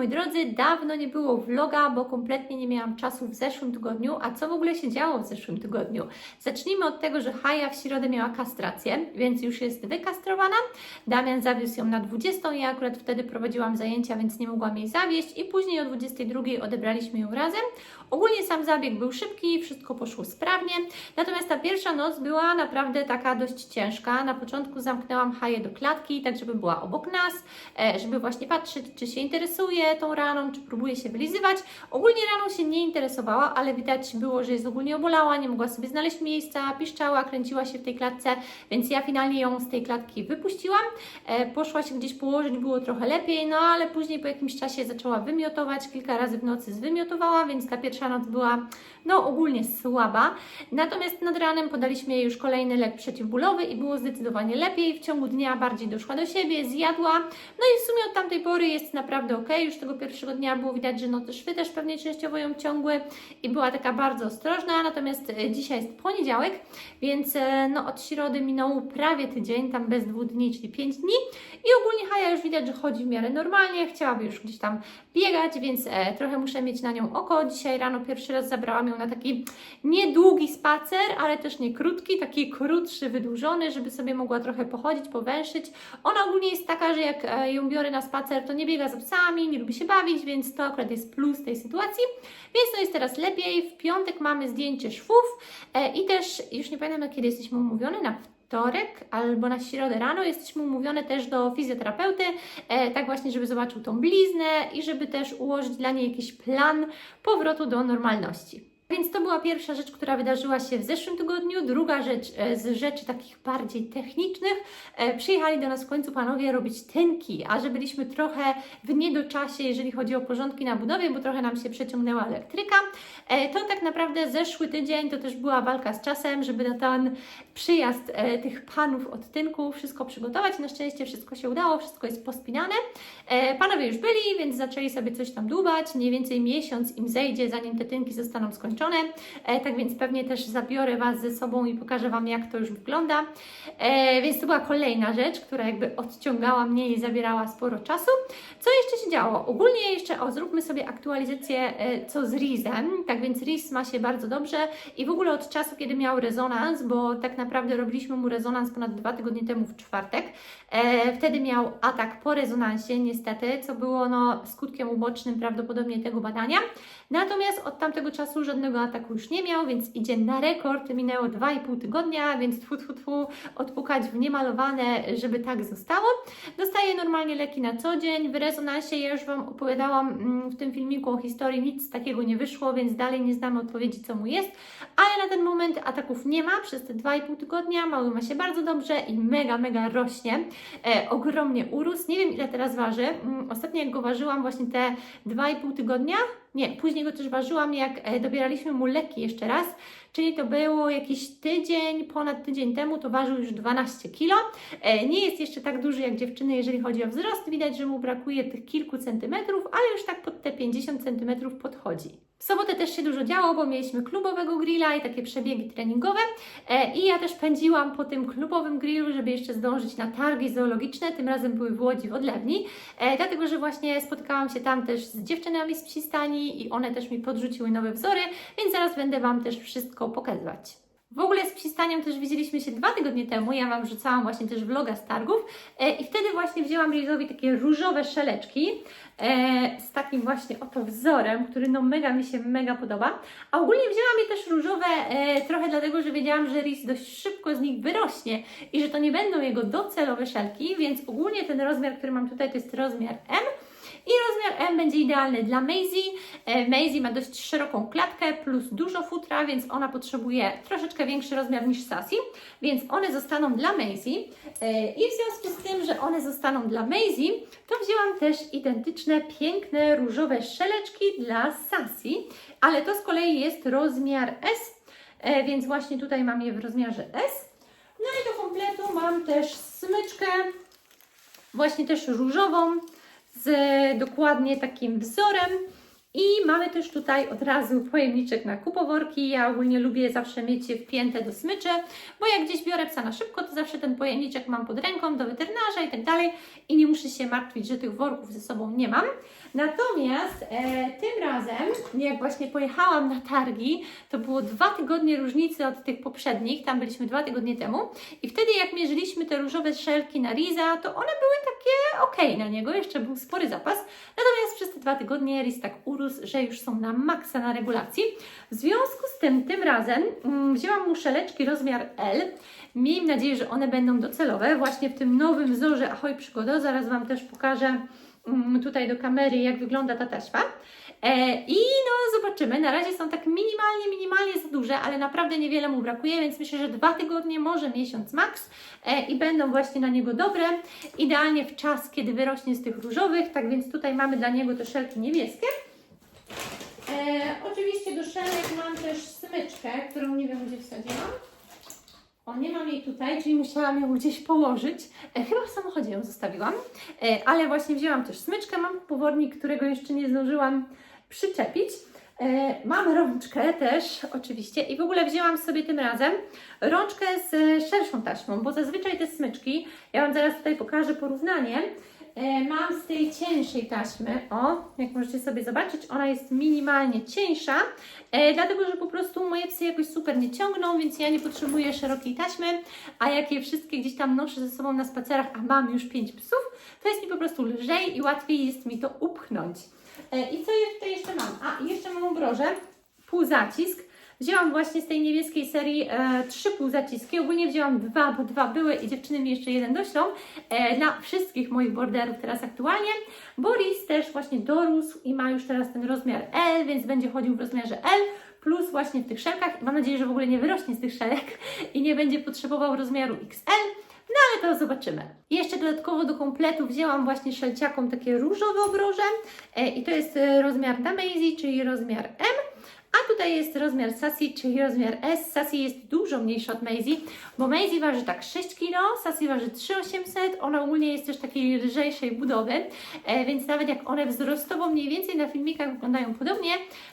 moi drodzy, dawno nie było vloga, bo kompletnie nie miałam czasu w zeszłym tygodniu. A co w ogóle się działo w zeszłym tygodniu? Zacznijmy od tego, że Haja w środę miała kastrację, więc już jest wykastrowana. Damian zawiózł ją na 20, ja akurat wtedy prowadziłam zajęcia, więc nie mogłam jej zawieźć i później o 22 odebraliśmy ją razem. Ogólnie sam zabieg był szybki, wszystko poszło sprawnie, natomiast ta pierwsza noc była naprawdę taka dość ciężka. Na początku zamknęłam Haję do klatki, tak żeby była obok nas, e, żeby właśnie patrzeć, czy się interesuje tą raną, czy próbuje się wylizywać. Ogólnie raną się nie interesowała, ale widać było, że jest ogólnie obolała, nie mogła sobie znaleźć miejsca, piszczała, kręciła się w tej klatce, więc ja finalnie ją z tej klatki wypuściłam. E, Poszła się gdzieś położyć, było trochę lepiej, no ale później po jakimś czasie zaczęła wymiotować, kilka razy w nocy zwymiotowała, więc ta pierwsza noc była no ogólnie słaba. Natomiast nad ranem podaliśmy jej już kolejny lek przeciwbólowy i było zdecydowanie lepiej. W ciągu dnia bardziej doszła do siebie, zjadła. No i w sumie od tamtej pory jest naprawdę ok. Już tego pierwszego dnia było widać, że no te szwy też pewnie częściowo ją ciągły i była taka bardzo ostrożna. Natomiast e, dzisiaj jest poniedziałek, więc e, no od środy minął prawie tydzień, tam bez dwóch dni, czyli pięć dni. I ogólnie Haja już widać, że chodzi w miarę normalnie, chciałaby już gdzieś tam biegać, więc e, trochę muszę mieć na nią oko. Dzisiaj rano pierwszy raz zabrałam ją na taki niedługi spacer, ale też nie krótki, taki krótszy, wydłużony, żeby sobie mogła trochę pochodzić, powęszyć. Ona ogólnie jest taka, że jak e, ją biorę na spacer, to nie biega z psami, nie lubi się bawić, więc to akurat jest plus tej sytuacji. Więc to jest teraz lepiej. W piątek mamy zdjęcie szwów e, i też, już nie pamiętam kiedy jesteśmy umówione, na wtorek albo na środę rano jesteśmy umówione też do fizjoterapeuty, e, tak właśnie, żeby zobaczył tą bliznę i żeby też ułożyć dla niej jakiś plan powrotu do normalności. Więc to była pierwsza rzecz, która wydarzyła się w zeszłym tygodniu. Druga rzecz e, z rzeczy takich bardziej technicznych. E, przyjechali do nas w końcu panowie robić tynki, a że byliśmy trochę w niedoczasie, jeżeli chodzi o porządki na budowie, bo trochę nam się przeciągnęła elektryka, e, to tak naprawdę zeszły tydzień to też była walka z czasem, żeby na ten przyjazd tych panów od tynku wszystko przygotować. Na szczęście wszystko się udało, wszystko jest pospinane. Panowie już byli, więc zaczęli sobie coś tam dłubać. Mniej więcej miesiąc im zejdzie, zanim te tynki zostaną skończone. E, tak więc pewnie też zabiorę Was ze sobą i pokażę Wam, jak to już wygląda. E, więc to była kolejna rzecz, która jakby odciągała mnie i zabierała sporo czasu. Co jeszcze się działo? Ogólnie jeszcze, o, zróbmy sobie aktualizację, e, co z Rizem. Tak więc Riz ma się bardzo dobrze i w ogóle od czasu, kiedy miał rezonans, bo tak naprawdę robiliśmy mu rezonans ponad dwa tygodnie temu w czwartek, wtedy miał atak po rezonansie, niestety, co było no, skutkiem ubocznym prawdopodobnie tego badania. Natomiast od tamtego czasu żadnego ataku już nie miał, więc idzie na rekord. Minęło 2,5 tygodnia, więc tfu, tfu, tfu, odpukać w niemalowane, żeby tak zostało. Dostaje normalnie leki na co dzień. W rezonansie ja już Wam opowiadałam mm, w tym filmiku o historii, nic takiego nie wyszło, więc dalej nie znamy odpowiedzi, co mu jest. Ale na ten moment ataków nie ma przez te 2,5 tygodnia. Mały ma się bardzo dobrze i mega, mega rośnie. E, ogromnie urósł. Nie wiem, ile teraz waży. Mm, Ostatnio jak go ważyłam właśnie te 2,5 tygodnia, nie, później go też ważyłam, jak e, dobieraliśmy mu leki jeszcze raz, czyli to było jakiś tydzień, ponad tydzień temu, to ważył już 12 kg. E, Nie jest jeszcze tak duży jak dziewczyny, jeżeli chodzi o wzrost. Widać, że mu brakuje tych kilku centymetrów, ale już tak pod te 50 centymetrów podchodzi. W sobotę też się dużo działo, bo mieliśmy klubowego grilla i takie przebiegi treningowe. E, I ja też pędziłam po tym klubowym grillu, żeby jeszcze zdążyć na targi zoologiczne. Tym razem były w Łodzi w Odlewni, e, dlatego że właśnie spotkałam się tam też z dziewczynami z przystani i one też mi podrzuciły nowe wzory, więc zaraz będę Wam też wszystko pokazywać. W ogóle z przystanią też widzieliśmy się dwa tygodnie temu. Ja Wam wrzucałam właśnie też vloga z targów e, i wtedy właśnie wzięłam Rizowi takie różowe szeleczki e, z takim właśnie oto wzorem, który no mega mi się mega podoba. A ogólnie wzięłam je też różowe e, trochę dlatego, że wiedziałam, że Riz dość szybko z nich wyrośnie i że to nie będą jego docelowe szelki, więc ogólnie ten rozmiar, który mam tutaj to jest rozmiar M. I rozmiar M będzie idealny dla Maisie. E, Maisie ma dość szeroką klatkę plus dużo futra, więc ona potrzebuje troszeczkę większy rozmiar niż Sassy, więc one zostaną dla Maisie. E, I w związku z tym, że one zostaną dla Maisie, to wzięłam też identyczne, piękne, różowe szeleczki dla Sassy, ale to z kolei jest rozmiar S, e, więc właśnie tutaj mam je w rozmiarze S. No i do kompletu mam też smyczkę, właśnie też różową, z dokładnie takim wzorem. I mamy też tutaj od razu pojemniczek na kupoworki. Ja ogólnie lubię zawsze mieć je wpięte do smyczy, bo jak gdzieś biorę psa na szybko, to zawsze ten pojemniczek mam pod ręką do weterynarza i tak dalej i nie muszę się martwić, że tych worków ze sobą nie mam. Natomiast e, tym razem, jak właśnie pojechałam na targi, to było dwa tygodnie różnicy od tych poprzednich, tam byliśmy dwa tygodnie temu. I wtedy jak mierzyliśmy te różowe szelki na Riza, to one były takie ok na niego, jeszcze był spory zapas, natomiast przez te dwa tygodnie Riz tak urósł, że już są na maksa na regulacji. W związku z tym, tym razem mm, wzięłam mu szeleczki rozmiar L, miejmy nadzieję, że one będą docelowe, właśnie w tym nowym wzorze Ahoj Przygoda, zaraz Wam też pokażę tutaj do kamery, jak wygląda ta taśma. E, I no zobaczymy, na razie są tak minimalnie, minimalnie za duże, ale naprawdę niewiele mu brakuje, więc myślę, że dwa tygodnie, może miesiąc max e, i będą właśnie na niego dobre. Idealnie w czas, kiedy wyrośnie z tych różowych, tak więc tutaj mamy dla niego te szelki niebieskie. E, oczywiście do szelek mam też smyczkę, którą nie wiem gdzie wsadziłam. Nie mam jej tutaj, czyli musiałam ją gdzieś położyć. E, chyba w samochodzie ją zostawiłam, e, ale właśnie wzięłam też smyczkę, mam powodnik, którego jeszcze nie zdążyłam przyczepić. E, mam rączkę też, oczywiście, i w ogóle wzięłam sobie tym razem rączkę z szerszą taśmą, bo zazwyczaj te smyczki, ja Wam zaraz tutaj pokażę porównanie, mam z tej cięższej taśmy, o, jak możecie sobie zobaczyć, ona jest minimalnie cieńsza, e, dlatego, że po prostu moje psy jakoś super nie ciągną, więc ja nie potrzebuję szerokiej taśmy, a jak je wszystkie gdzieś tam noszę ze sobą na spacerach, a mam już pięć psów, to jest mi po prostu lżej i łatwiej jest mi to upchnąć. E, I co tutaj jeszcze mam? A, jeszcze mam obroże, półzacisk. Wzięłam właśnie z tej niebieskiej serii e, trzy półzaciski. Ogólnie wzięłam dwa, bo dwa były i dziewczyny mi jeszcze jeden doślą. E, dla wszystkich moich borderów teraz aktualnie. Boris też właśnie dorósł i ma już teraz ten rozmiar L, więc będzie chodził w rozmiarze L. Plus właśnie w tych szelkach. Mam nadzieję, że w ogóle nie wyrośnie z tych szelek i nie będzie potrzebował rozmiaru XL. No ale to zobaczymy. Jeszcze dodatkowo do kompletu wzięłam właśnie szelciakom takie różowe obroże e, i to jest e, rozmiar na Maisie, czyli rozmiar M. Tutaj jest rozmiar Sassy, czyli rozmiar S. Sassy jest dużo mniejsza od Maisie, bo Maisie waży tak 6 kg, Sassy waży 3800. Ona ogólnie jest też takiej lżejszej budowy, e, więc nawet jak one wzrostowo mniej więcej na filmikach wyglądają podobnie,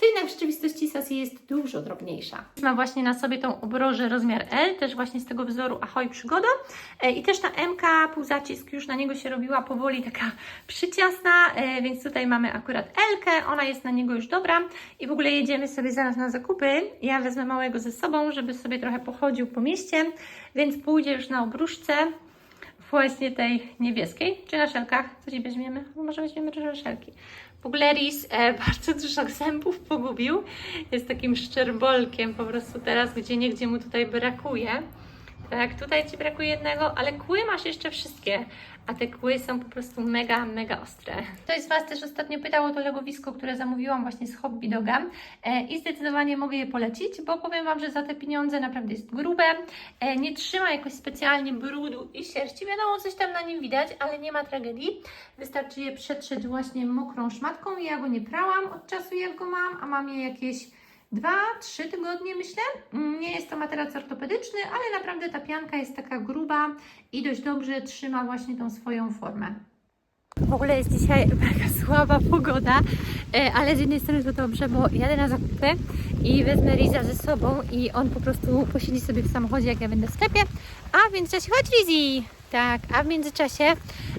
to jednak w rzeczywistości Sassy jest dużo drobniejsza. Ma właśnie na sobie tą obrożę rozmiar L, też właśnie z tego wzoru Ahoj Przygoda. E, I też ta MK półzacisk już na niego się robiła powoli taka przyciasna, e, więc tutaj mamy akurat L-kę, ona jest na niego już dobra i w ogóle jedziemy sobie zaraz na zakupy. Ja wezmę małego ze sobą, żeby sobie trochę pochodził po mieście, więc pójdzie już na obruszce właśnie tej niebieskiej, czy na szelkach. Co Ci weźmiemy? No może weźmiemy dużo szelki. Riz e, bardzo dużo zębów pogubił. Jest takim szczerbolkiem po prostu teraz, gdzie niegdzie mu tutaj brakuje. Tak, tutaj Ci brakuje jednego, ale kły masz jeszcze wszystkie, a te kły są po prostu mega, mega ostre. Ktoś z Was też ostatnio pytał o to legowisko, które zamówiłam właśnie z Hobby Doga e, i zdecydowanie mogę je polecić, bo powiem Wam, że za te pieniądze naprawdę jest grube, e, nie trzyma jakoś specjalnie brudu i sierści, wiadomo, coś tam na nim widać, ale nie ma tragedii. Wystarczy je przetrzeć właśnie mokrą szmatką i ja go nie prałam od czasu jak go mam, a mam je jakieś dwa, trzy tygodnie myślę. Mm, Nie jest to materac ortopedyczny, ale naprawdę ta pianka jest taka gruba i dość dobrze trzyma właśnie tą swoją formę. W ogóle jest dzisiaj mega słaba pogoda, e, ale z jednej strony to dobrze, bo jadę na zakupy i wezmę Riza ze sobą i on po prostu posiedzi sobie w samochodzie, jak ja będę w sklepie. A w międzyczasie, chodź Rizi! Tak, a w międzyczasie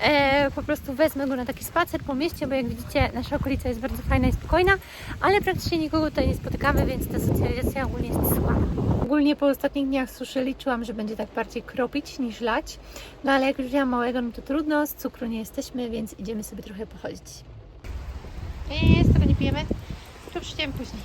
e, po prostu wezmę go na taki spacer po mieście, bo jak widzicie nasza okolica jest bardzo fajna i spokojna, ale praktycznie nikogo tutaj nie spotykamy, więc ta socjalizacja ogólnie jest słaba. Ogólnie po ostatnich dniach suszy liczyłam, że będzie tak bardziej kropić niż lać, no ale jak już wzięłam małego, no to trudno, z cukru nie jesteśmy, więc idziemy sobie trochę pochodzić. Nie, z tego nie pijemy, to przyjdziemy później.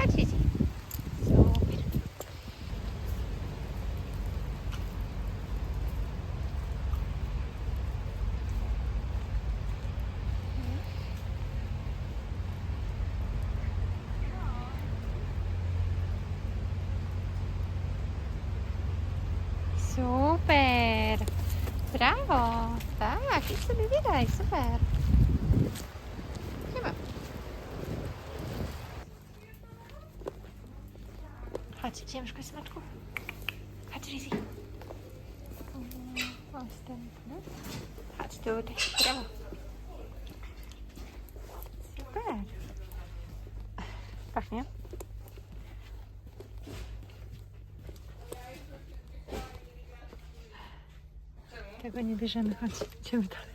Chodź, Zizi. Super. Super! Brawo! Tak, idź sobie widać, super. Chyba. Chodź, idziemy szukać smaczków. Chodź, Rizzy. Następny. Chodź tutaj, brawo. Super. Pachnie? Tego nie bierzemy, chodź, idziemy dalej.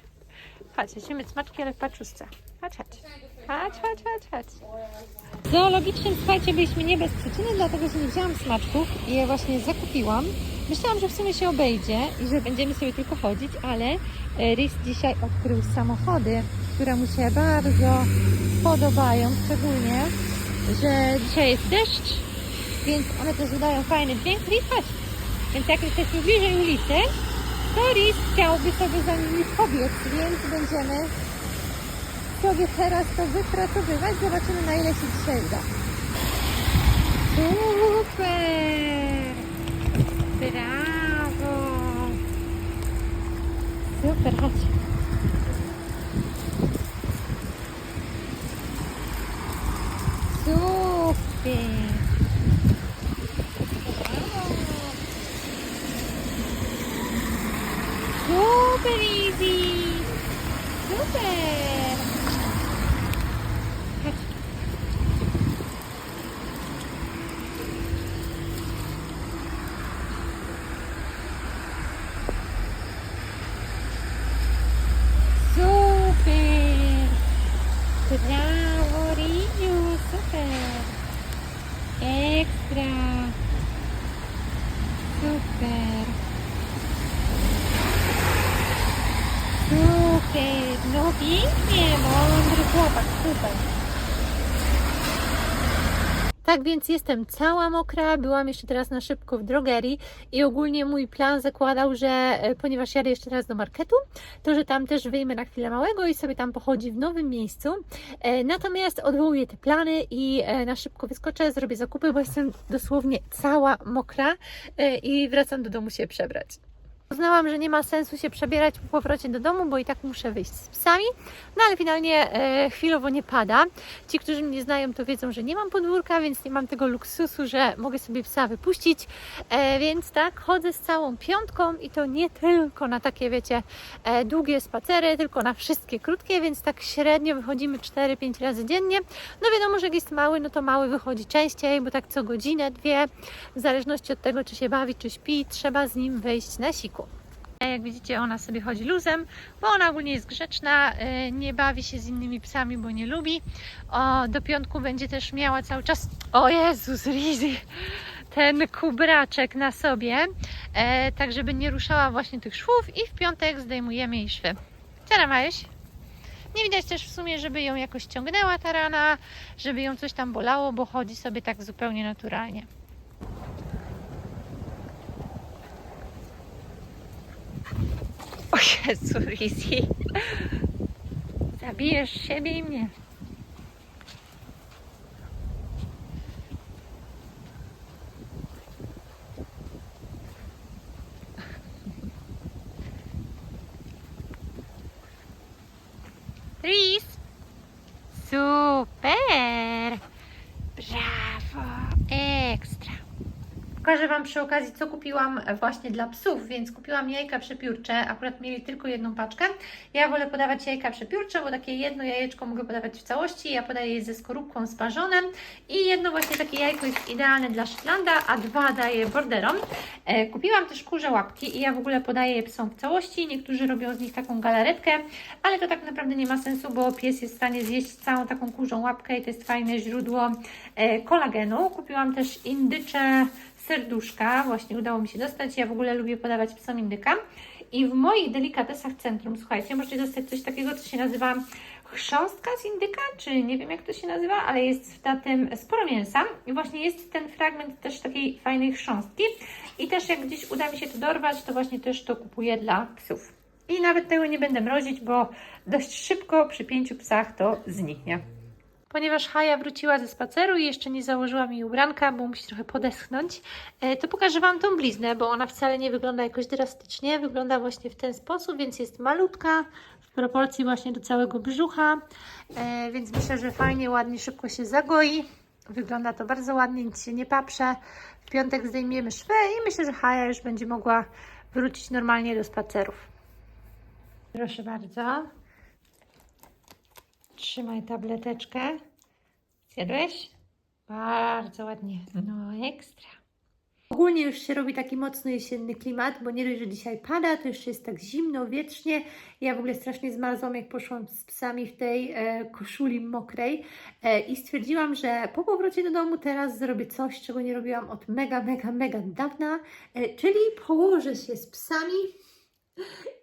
Chodź, idziemy smaczki, ale w paczuszce. Chodź, chodź. Chodź, chodź, chodź, chodź. W zoologicznym, słuchajcie, byliśmy nie bez przyczyny, dlatego że nie wzięłam smaczków i je właśnie zakupiłam. Myślałam, że w sumie się obejdzie i że będziemy sobie tylko chodzić, ale e, Rhys dzisiaj odkrył samochody, które mu się bardzo podobają, szczególnie, że dzisiaj jest deszcz, więc one też wydają fajny dźwięk. Rhys, chodź! Więc jak jesteśmy bliżej ulicy, to Rhys chciałby sobie za nimi pobiec, więc będziemy sobie teraz to wypracowywać. Zobaczymy na ile się dzisiaj. Super! Brawo! Super, chodź. Super! Brawo! Super easy! Super! Chodź. Super! Brawo, Riu! Super! Ekstra! Super! Super! No pięknie! Mądry chłopak, super! Tak więc jestem cała mokra, byłam jeszcze teraz na szybko w drogerii i ogólnie mój plan zakładał, że e, ponieważ jadę jeszcze raz do marketu, to że tam też wyjmę na chwilę małego i sobie tam pochodzi w nowym miejscu. E, Natomiast odwołuję te plany i e, na szybko wyskoczę, zrobię zakupy, bo jestem dosłownie cała mokra i wracam do domu się przebrać. Uznałam, że nie ma sensu się przebierać po powrocie do domu, bo i tak muszę wyjść z psami. No ale finalnie e, chwilowo nie pada. Ci, którzy mnie znają, to wiedzą, że nie mam podwórka, więc nie mam tego luksusu, że mogę sobie psa wypuścić. E, więc tak, chodzę z całą piątką i to nie tylko na takie, wiecie, e, długie spacery, tylko na wszystkie krótkie, więc tak średnio wychodzimy 4-5 razy dziennie. No wiadomo, że jak jest mały, no to mały wychodzi częściej, bo tak co godzinę, dwie, w zależności od tego, czy się bawi, czy śpi, trzeba z nim wyjść na siku. Jak widzicie, ona sobie chodzi luzem, bo ona ogólnie jest grzeczna, y, nie bawi się z innymi psami, bo nie lubi. O, do piątku będzie też miała cały czas, o Jezus, Rizy, ten kubraczek na sobie, e, tak żeby nie ruszała właśnie tych szwów i w piątek zdejmujemy jej szwy. Co Majuś? Nie widać też w sumie, żeby ją jakoś ciągnęła ta rana, żeby ją coś tam bolało, bo chodzi sobie tak zupełnie naturalnie. O Jezu, Lizzy. Zabijesz siebie i mnie. Riz. Super. Brawo. Ekstra. Pokażę Wam przy okazji, co kupiłam właśnie dla psów, więc kupiłam jajka przepiórcze, akurat mieli tylko jedną paczkę. Ja wolę podawać jajka przepiórcze, bo takie jedno jajeczko mogę podawać w całości, ja podaję je ze skorupką z parzonem i jedno właśnie takie jajko jest idealne dla Szetlanda, a dwa daję borderom. E, kupiłam też kurze łapki i ja w ogóle podaję je psom w całości, niektórzy robią z nich taką galaretkę, ale to tak naprawdę nie ma sensu, bo pies jest w stanie zjeść całą taką kurzą łapkę i to jest fajne źródło e, kolagenu. Kupiłam też indycze serduszka, właśnie udało mi się dostać. Ja w ogóle lubię podawać psom indyka. I w moich delikatesach centrum, słuchajcie, możecie dostać coś takiego, co się nazywa chrząstka z indyka, czy nie wiem jak to się nazywa, ale jest w tym sporo mięsa. I właśnie jest ten fragment też takiej fajnej chrząstki. I też jak gdzieś uda mi się to dorwać, to właśnie też to kupuję dla psów. I nawet tego nie będę mrozić, bo dość szybko przy pięciu psach to zniknie. Ponieważ Haja wróciła ze spaceru i jeszcze nie założyłam jej ubranka, bo musi trochę podeschnąć, e, to pokażę Wam tą bliznę, bo ona wcale nie wygląda jakoś drastycznie. Wygląda właśnie w ten sposób, więc jest malutka, w proporcji właśnie do całego brzucha, e, więc myślę, że fajnie, ładnie, szybko się zagoi. Wygląda to bardzo ładnie, nic się nie paprze. W piątek zdejmiemy szwy i myślę, że Haja już będzie mogła wrócić normalnie do spacerów. Proszę bardzo. Trzymaj tableteczkę. Zjadłeś? Bardzo ładnie. No ekstra. Ogólnie już się robi taki mocno jesienny klimat, bo nie dość, że dzisiaj pada, to jeszcze jest tak zimno, wiecznie. Ja w ogóle strasznie zmarzłam, jak poszłam z psami w tej e, koszuli mokrej e, i stwierdziłam, że po powrocie do domu teraz zrobię coś, czego nie robiłam od mega, mega, mega dawna, e, czyli położę się z psami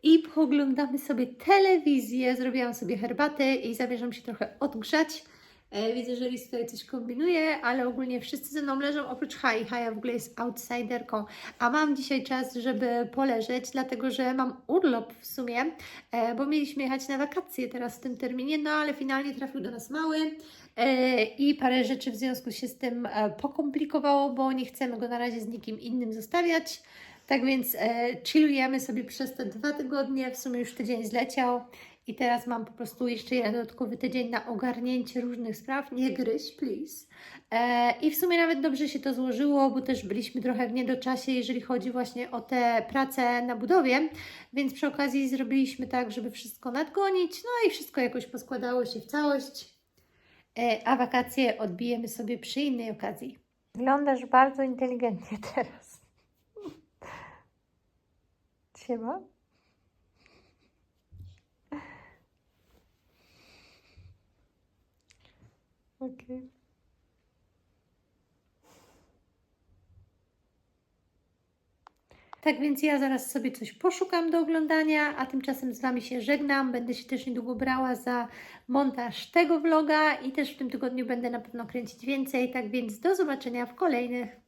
i pooglądamy sobie telewizję. Zrobiłam sobie herbatę i zamierzam się trochę odgrzać. E, Widzę, że Lis tutaj coś kombinuje, ale ogólnie wszyscy ze mną leżą, oprócz Hai. Haja w ogóle jest outsiderką, a mam dzisiaj czas, żeby poleżeć, dlatego że mam urlop w sumie, e, bo mieliśmy jechać na wakacje teraz w tym terminie, no ale finalnie trafił do nas mały e, i parę rzeczy w związku się z tym pokomplikowało, bo nie chcemy go na razie z nikim innym zostawiać. Tak więc e, chillujemy sobie przez te dwa tygodnie, w sumie już tydzień zleciał i teraz mam po prostu jeszcze jeden dodatkowy tydzień na ogarnięcie różnych spraw. Nie gryź, please. E, I w sumie nawet dobrze się to złożyło, bo też byliśmy trochę w niedoczasie, jeżeli chodzi właśnie o te prace na budowie, więc przy okazji zrobiliśmy tak, żeby wszystko nadgonić, no i wszystko jakoś poskładało się w całość. E, a wakacje odbijemy sobie przy innej okazji. Wyglądasz bardzo inteligentnie teraz. Siema. Okej. Tak więc ja zaraz sobie coś poszukam do oglądania, a tymczasem z Wami się żegnam. Będę się też niedługo brała za montaż tego vloga i też w tym tygodniu będę na pewno kręcić więcej. Tak więc do zobaczenia w kolejnych.